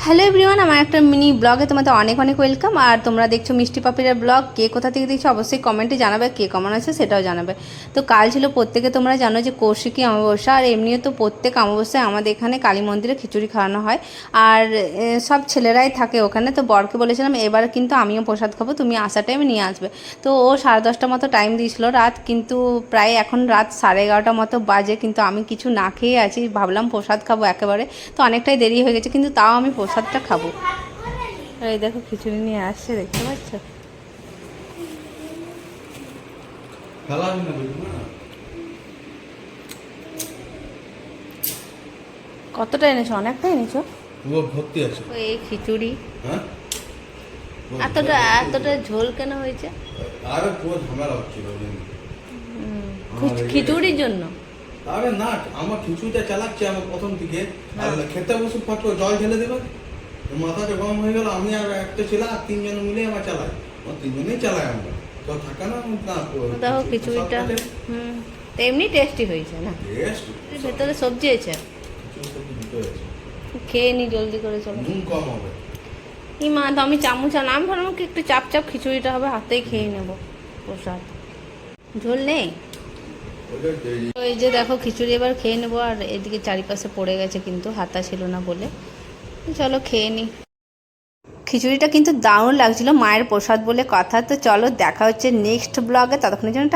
Hello everyone, আমার একটা mini ব্লগে তোমাদের অনেক অনেক ওয়েলকাম। আর তোমরা দেখছ মিষ্টি পাপিরের ব্লগ। কে কোথা থেকে দেখছ অবশ্যই কমেন্টে জানাবে, কে কেমন আছে সেটাও জানাবে। তো কাল ছিল প্রত্যেকে, তোমরা জানো যে কৌশিকী অমাবস্যা, আর এমনিও তো প্রত্যেক অমাবস্যায় আমাদের এখানে কালী মন্দিরে খিচুড়ি খাওয়ানো হয়। আর সব ছেলেরাই থাকে ওখানে। তো বরকে বলেছিলাম, এবার কিন্তু আমিও প্রসাদ খাব, তুমি আসার টাইমে নিয়ে আসবে। তো ও সাড়ে দশটা মতো টাইম দিয়েছিল রাত, কিন্তু প্রায় এখন রাত সাড়ে এগারোটা মতো বাজে, কিন্তু আমি কিছু না খেয়ে আছি। ভাবলাম প্রসাদ খাব একেবারে। তো অনেকটাই দেরি হয়ে গেছে, কিন্তু তাও আমি প্রসাদটা খাব। আর এই দেখো খিচুড়ি নিয়ে আসছে দেখতে পাচ্ছ? কতটা এনেছো? অনেকটা এনেছো? ভর্তি আছে। এই খিচুড়ি। হ্যাঁ? এতটা এতটা ঝোল কেন হয়েছে? আরে ঝামেলা হচ্ছিল খিচুড়ির জন্য? আরে না আমার খিচুড়িটা চালাচ্ছে আমার প্রথম থেকে আর খেতে বসে ফাটলো জল ঢেলে দেবে। মাথাটা গরম হয়ে গেল আমি আর একটা ছেলে আর তিনজন মিলে আমার চালাই। আমার তিনজনেই চালাই আমরা। তো থাকে না দেখো খিচুড়িটা হুম এমনি টেস্টি হয়েছে না? ভেতরে সবজি আছে? খেয়ে নি জলদি করে চলো। নুন কম হবে। ই মা তো আমি চামচ আনলাম আমি ভাবলাম কি একটু চাপ চাপ খিচুড়িটা হবে হাতেই খেয়ে নেব প্রসাদ। ঝোল নেই? এই- এই যে দেখো, খিচুড়ি এবার খেয়ে নেব, আর এদিকে চারিপাশে পড়ে গেছে কিন্তু, হাতা ছিল না বলে। চলো খেয়ে নিই খিচুড়িটা কিন্তু দারুণ লাগছিল, মায়ের প্রসাদ বলে কথা। তো চলো, দেখা হচ্ছে নেক্সট ব্লগে ততক্ষণের জন্য